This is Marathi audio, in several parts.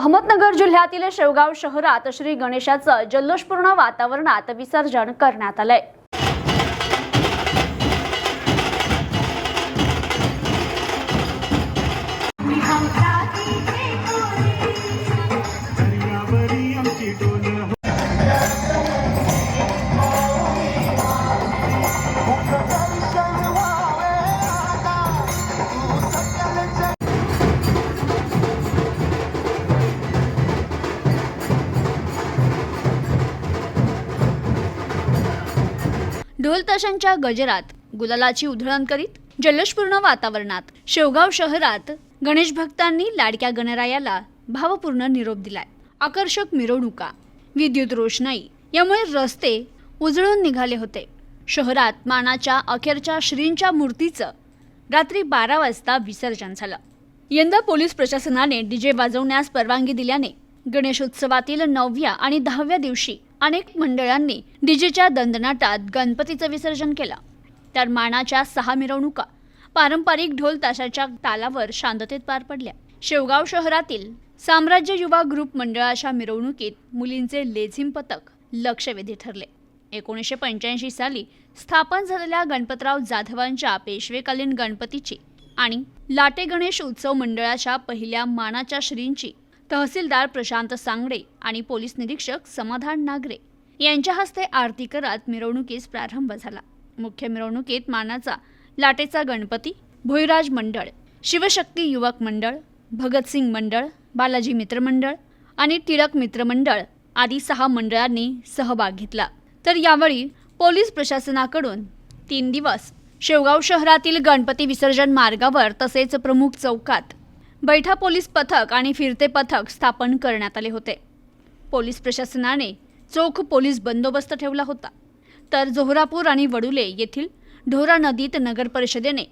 अहमदनगर जिल्ह्यातील शेवगाव शहरात श्री गणेशाचं जल्लोषपूर्ण वातावरणात विसर्जन करण्यात आलंय. ढोलताशांच्या गजरात गुलालाची उधळण करीत जल्लोषपूर्ण वातावरणात शेवगाव शहरात गणेश भक्तांनी लाडक्या गणरायाला भावपूर्ण निरोप दिलाय. आकर्षक मिरवणुका विद्युत रोषणाई यामुळे रस्ते उजळून निघाले होते. शहरात मानाच्या अखेरच्या श्रींच्या मूर्तीचं रात्री बारा वाजता विसर्जन झालं. यंदा पोलीस प्रशासनाने डीजे वाजवण्यास परवानगी दिल्याने गणेशोत्सवातील नवव्या आणि दहाव्या दिवशी अनेक मंडळांनी डीजेच्या दंदनाटात गणपतीचं विसर्जन केलं. तर मानाच्या सहा मिरवणुका पारंपरिक ढोल ताशाच्या तालावर शांततेत पार पडल्या. शेवगाव शहरातील साम्राज्य युवा ग्रुप मंडळाच्या मिरवणुकीत मुलींचे लेझिम पथक लक्षवेधी ठरले. एकोणीसशे पंच्याऐंशी साली स्थापन झालेल्या गणपतराव जाधवांच्या पेशवेकालीन गणपतीची आणि लाटे गणेश उत्सव मंडळाच्या पहिल्या मानाच्या श्रींची तहसीलदार प्रशांत सांगडे आणि पोलीस निरीक्षक समाधान नागरे यांच्या हस्ते आरती करत मिरवणुकीस प्रारंभ झाला. मुख्य मिरवणुकीत मानाचा लाटेचा गणपती भोईराज मंडळ शिवशक्ती युवक मंडळ भगतसिंग मंडळ बालाजी मित्रमंडळ आणि टिळक मित्रमंडळ आदी सहा मंडळांनी सहभाग घेतला. तर यावेळी पोलीस प्रशासनाकडून तीन दिवस शेवगाव शहरातील गणपती विसर्जन मार्गावर तसेच प्रमुख चौकात बैठा पोलीस पथक आणि फिरते पथक स्थापन करण्यात आले होते. पोलीस प्रशासनाने चोख पोलीस बंदोबस्त ठेवला होता. तर जोहरापूर आणि वडुले येथील ढोरा नदीत नगर परिषदेने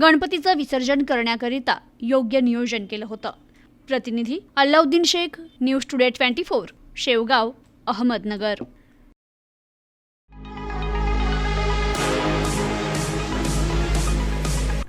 गणपतीचं विसर्जन करण्याकरिता योग्य नियोजन केलं होतं. प्रतिनिधी Allauddin Shaikh news today twenty four Shevgaon Ahmednagar.